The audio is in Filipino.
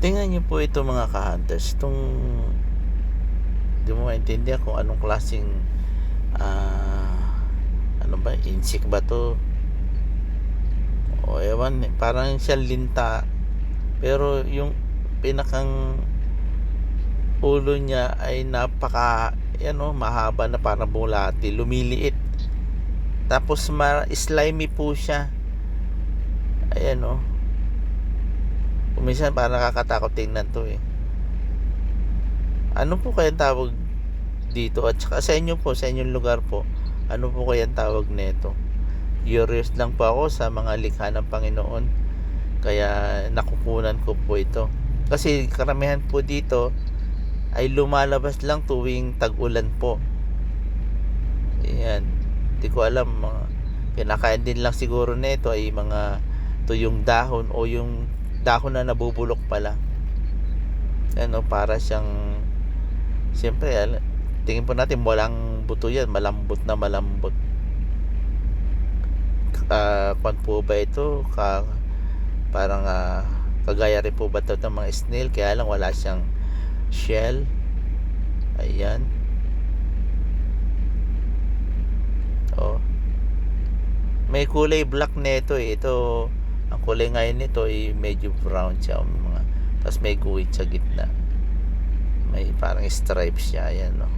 Tingnan niyo po ito mga ka-hunters. Itong di mo maintindihan kung anong klaseng ah, ano ba, insect ba to? O ewan, parang siya linta. Pero yung pinakang ulo niya ay napaka ano, mahaba na parang bulati, lumiliit. Tapos ma slimy po siya. Ayan oh. Kuminsan parang nakakatakot tingnan to eh. Ano po kaya tawag dito? At saka sa inyo po, sa inyong lugar po, ano po kaya tawag nito? Curious lang po ako sa mga likha ng Panginoon. Kaya nakukunan ko po ito. Kasi karamihan po dito ay lumalabas lang tuwing tag-ulan po. Ayan. Hindi ko alam. Mga, kinakain din lang siguro nito ay mga tuyong dahon o yung dahon na nabubulok pala. Ano, para siyang siyempre, tingin po natin walang buto yan, malambot na malambot. Ah, kwan po ba ito? Ka, parang ah, kagaya rin po ba ito ng mga snail? Kaya lang wala siyang shell. Ayan. Oh. May kulay black nito eh. Ito, ang kulay ngayon nito ay medyo brown siya. Mga, tapos may guhit sa gitna. May parang stripes siya. Ayan, no.